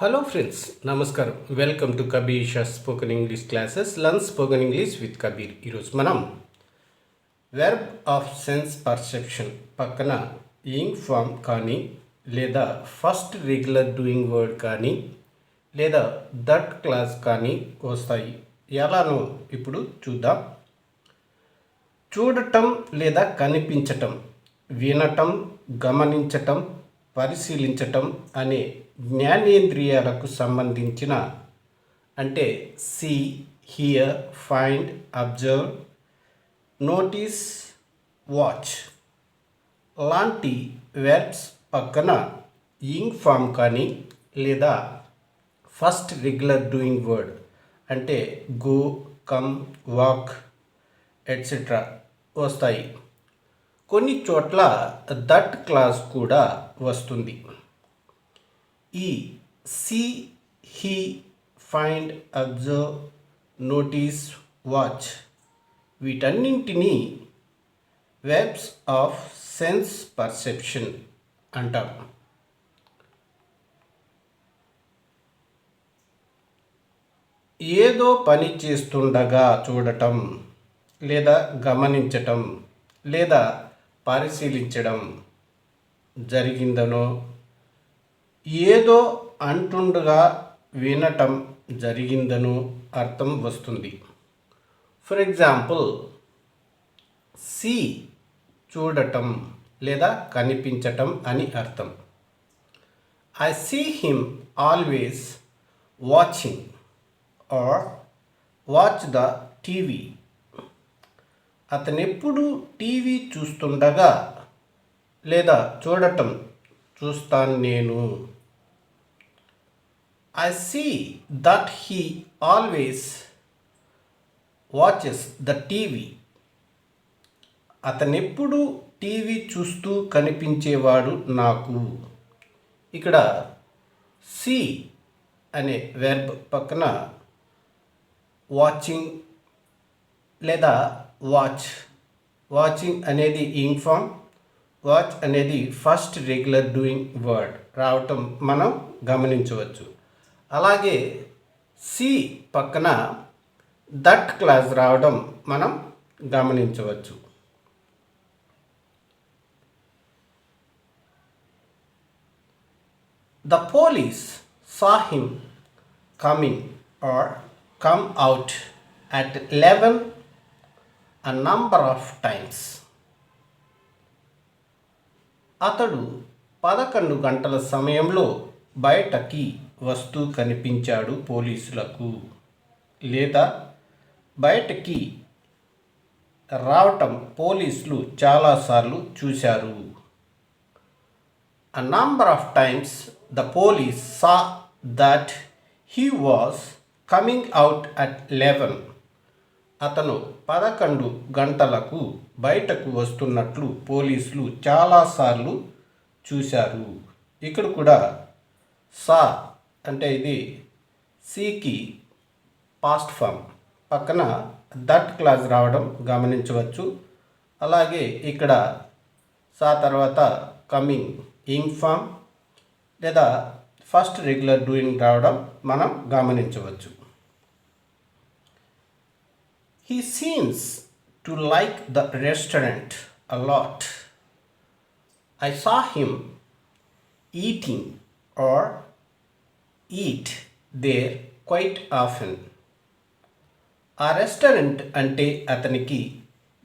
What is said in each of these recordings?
Hello friends నమస్కారం welcome to Kabir Shah spoken English classes learn spoken English with Kabir ఈరోజు మనం verb of sense perception పక్కన ing form కానీ లేదా first regular doing word కానీ లేదా దట్ క్లాస్ కానీ వస్తాయి ఎలానో ఇప్పుడు చూద్దాం చూడటం లేదా కనిపించటం వినటం గమనించటం పరిశీలించటం అనే జ్ఞానేంద్రియాలకు సంబంధించిన అంటే see hear find observe notice watch లాంటి వెర్బ్స్ పక్కన ఇంగ్ ఫామ్ కానీ లేదా ఫస్ట్ రెగ్యులర్ డూయింగ్ వర్డ్ అంటే గో కమ్ వాక్ ఎట్సెట్రా వస్తాయి. కొన్ని చోట్ల దట్ క్లాస్ కూడా వస్తుంది. ఈ see hear find observe notice watch వీటన్నింటినీ వెబ్స్ ఆఫ్ సెన్స్ పర్సెప్షన్ అంటాం. ఏదో పని చేస్తుండగా చూడటం లేదా గమనించటం లేదా పరిశీలించడం జరిగిందనో ఏదో అంటుండగా వినటం జరిగిందనో అర్థం వస్తుంది. ఫర్ ఎగ్జాంపుల్ సి చూడటం లేదా కనిపించటం అని అర్థం. I see him always watching or watch the TV అతనెప్పుడు TV చూస్తుండగా లేదా చూడటం చూస్తాను నేను. I see that he always watches the TV అతనెప్పుడు TV చూస్తూ కనిపించేవాడు నాకు. ఇక్కడ సి అనే వెర్బ్ పక్కన వాచింగ్ లేదా వాచ్ వాచింగ్ అనేది ఇంగ్ ఫామ్ వాచ్ అనేది ఫస్ట్ రెగ్యులర్ డూయింగ్ వర్డ్ రావటం మనం గమనించవచ్చు. అలాగే సి పక్కన దట్ క్లాస్ రావడం మనం గమనించవచ్చు. The police saw him coming or come out at eleven a number of times అతడు పదకొండు గంటల సమయంలో బయటకి వస్తూ కనిపించాడు పోలీసులకు. లేదా బయటకి రావటం పోలీసులు చాలాసార్లు చూశారు. A number of times the police saw that he was coming out at eleven అతను పదకొండు గంటలకు బయటకు వస్తున్నట్లు పోలీసులు చాలాసార్లు చూశారు. ఇక్కడ కూడా సా అంటే ఇది సికి పాస్ట్ ఫామ్. పక్కన దట్ క్లాస్ రావడం గమనించవచ్చు. అలాగే ఇక్కడ సా తర్వాత కమింగ్ ఇంగ్ ఫామ్ లేదా ఫస్ట్ రెగ్యులర్ డూయింగ్ రావడం మనం గమనించవచ్చు. He seems to like the restaurant a lot. I saw him eating or eat there quite often. ఆ రెస్టారెంట్ అంటే అతనికి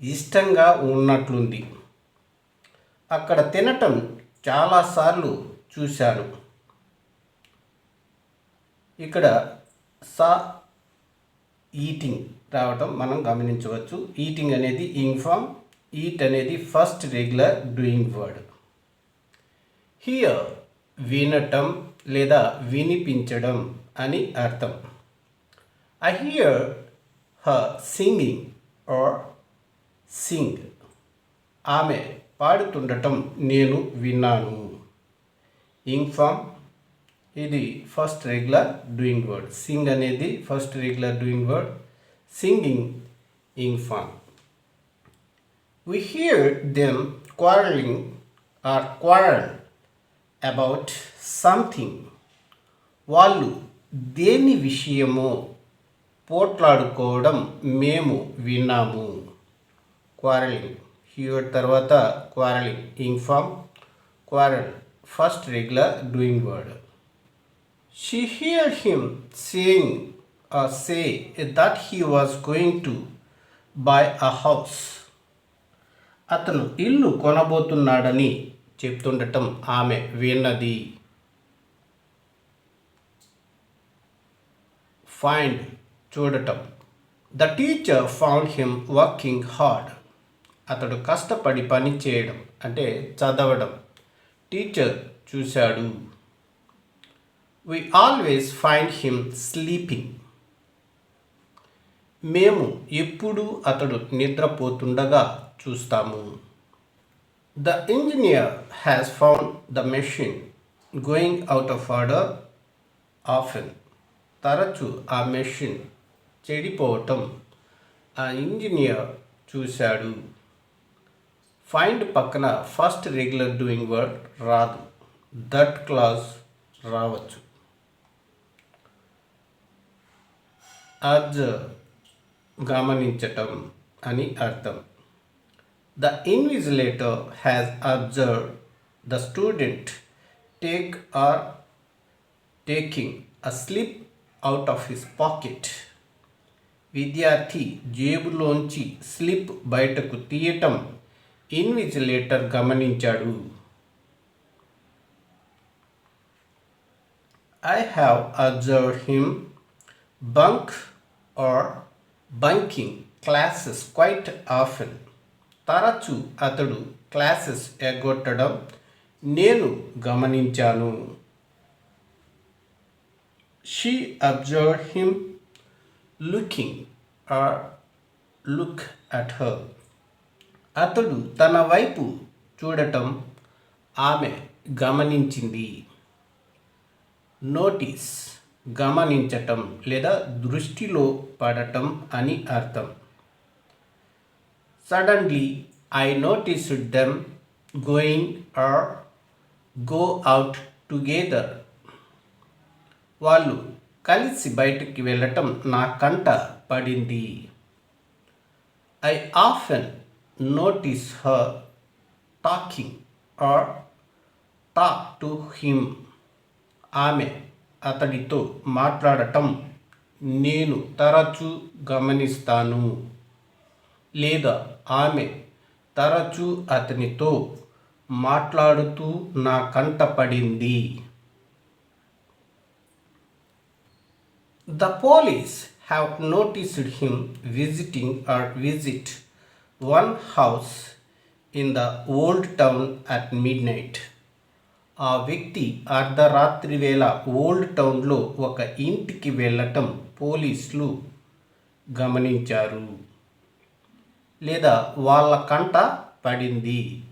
ఇష్టంగా ఉన్నట్లుంది అక్కడ తినటం చాలాసార్లు చూశాను ఇక్కడ సా ఈటింగ్ రావటం మనం గమనించవచ్చు. ఈటింగ్ అనేది ఇన్ఫామ్ ఈట్ అనేది first regular doing word hear వినటం లేదా వినిపించడం అని అర్థం. I hear her singing or sing ఆమె పాడుతుండటం నేను విన్నాను. ఇన్ఫామ్ ఇది first regular doing word sing అనేది first regular doing word singing in form We hear them quarreling or quarrel about something. వాళ్ళు దేని విషయమో పోట్లాడుకోవడం మేము విన్నాము. క్వారలింగ్ హియర్ తర్వాత quarrelling ing form quarrel first regular doing word she hear him saying Uh, say that he was going to buy a house అతను ఇల్లు కొనబోతున్నాడని చెప్తుండటం ఆమె విన్నది. ఫైండ్ చూడటం. The teacher found him working hard అతడు కష్టపడి పని చేయడం అంటే చదవడం. టీచర్ చూశాడు. We always find him sleeping మేము ఎప్పుడూ అతడు నిద్రపోతుండగా చూస్తాము. The engineer has found the machine going out of order often తరచు ఆ మెషిన్ చెడిపోవటం ఆ ఇంజనీర్ చూశాడు. ఫైండ్ పక్కన ఫస్ట్ రెగ్యులర్ డూయింగ్ వర్డ్ రాదు. దట్ క్లాస్ రావచ్చు. అబ్జర్వ్ గమనించటం అని అర్థం. The invigilator has observe the student take or taking a slip out of his pocket విద్యార్థి జేబులోంచి స్లిప్ బయటకు తీయటం ఇన్విజిలేటర్ గమనించాడు. I have observe him bunk or bunking classes quite often తరచు అతడు క్లాసెస్ ఎగ్గొట్టడం నేను గమనించాను. She observe him looking or look at her అతడు తన వైపు చూడటం ఆమె గమనించింది. నోటీస్ గమనించటం లేదా దృష్టిలో పడటం అని అర్థం. Suddenly I noticed them going or go out together వాళ్ళు కలిసి బయటికి వెళ్ళటం నా కంట పడింది. I often notice her talking or talk to him ఆమె అతడితో మాట్లాడటం నేను తరచూ గమనిస్తాను. లేదా ఆమె తరచూ అతనితో మాట్లాడుతూ నా కంట పడింది. The police have noticed him visiting or visit one house in the old town at midnight ఆ వ్యక్తి అర్ధరాత్రి వేళ ఓల్డ్ టౌన్లో ఒక ఇంటికి వెళ్ళటం పోలీసులు గమనించారు. లేదా వాళ్ళ కంట పడింది.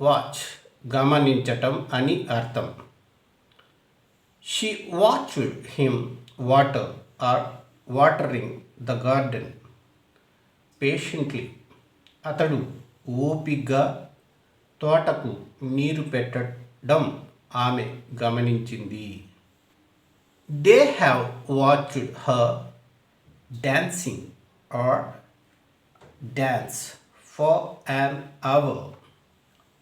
వాచ్ గమనించటం అని అర్థం. She watched him water or watering the garden patiently అతడు ఓపిగ్గా తోటకు నీరు పెట్టడం ఆమె గమనించింది. They have watched her dancing or dance for an hour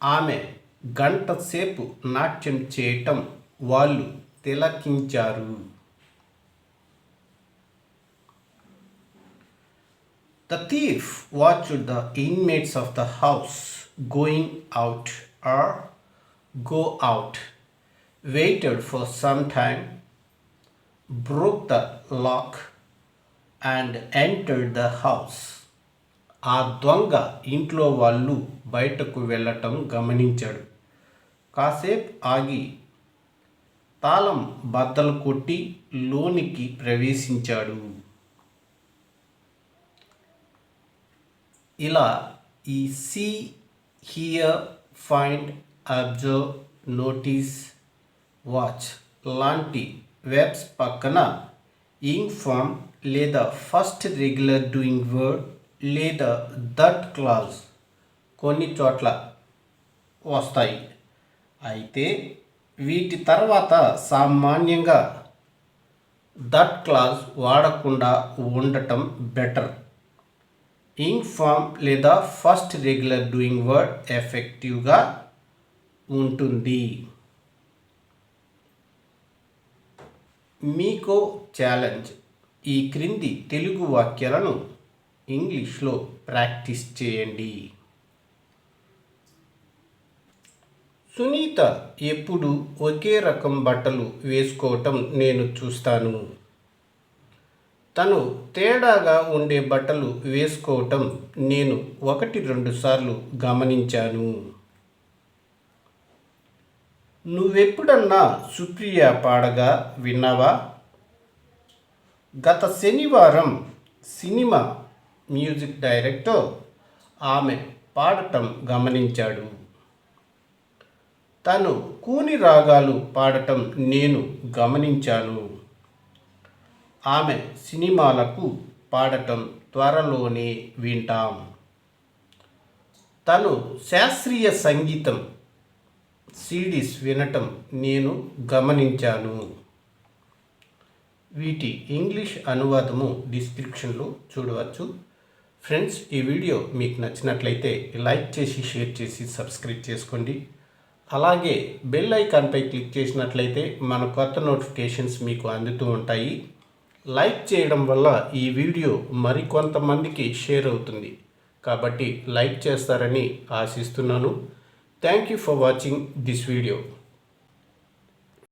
ఆమె గంట సేపు నాట్యం చేయటం వాళ్ళు తిలకించారు. The thief watched the inmates of the house going out or go out, waited for some time, broke the lock, and entered the house. ఆ దొంగ ఇంట్లో వాళ్ళు బయటకు వెళ్ళటం గమనించాడు కాసేపు ఆగి తాళం బద్దలు కొట్టి లోనికి ప్రవేశించాడు ఇలా ఈ see hear find observe notice watch లాంటి వెబ్స్ పక్కన ఇంగ్ ఫామ్ లేదా ఫస్ట్ రెగ్యులర్ డూయింగ్ వర్డ్ లేదా దట్ క్లాజ్ కొన్ని చోట్ల వస్తాయి. అయితే వీటి తర్వాత సామాన్యంగా దట్ క్లాజ్ వాడకుండా ఉండటం బెటర్ ఇంగ్ ఫామ్ లేదా ఫస్ట్ రెగ్యులర్ డూయింగ్ వర్డ్ ఎఫెక్టివ్గా ఉంటుంది. మీకో ఛాలెంజ్ ఈ క్రింది తెలుగు వాక్యాలను ఇంగ్లీష్లో ప్రాక్టీస్ చేయండి. సునీత ఎప్పుడు ఒకే రకం బట్టలు వేసుకోవటం నేను చూస్తాను. తను తేడాగా ఉండే బట్టలు వేసుకోవటం నేను ఒకటి రెండు సార్లు గమనించాను. నువ్వెప్పుడన్నా సుప్రియ పాడగా విన్నావా? గత శనివారం సినిమా మ్యూజిక్ డైరెక్టర్ ఆమె పాడటం గమనించాడు. తను కూని రాగాలు పాడటం నేను గమనించాను. ఆమె సినిమాలకు పాడటం త్వరలోనే వింటాం. తను శాస్త్రీయ సంగీతం సీడీస్ వినటం నేను గమనించాను. వీటి ఇంగ్లీష్ అనువాదము డిస్క్రిప్షన్లో చూడవచ్చు. ఫ్రెండ్స్ ఈ వీడియో మీకు నచ్చినట్లయితే లైక్ చేసి షేర్ చేసి సబ్స్క్రైబ్ చేసుకోండి. అలాగే బెల్ ఐకాన్పై క్లిక్ చేసినట్లయితే మన కొత్త నోటిఫికేషన్స్ మీకు అందుతూ ఉంటాయి. లైక్ చేయడం వల్ల ఈ వీడియో మరికొంతమందికి షేర్ అవుతుంది. కాబట్టి లైక్ చేస్తారని ఆశిస్తున్నాను. Thank you for watching this video.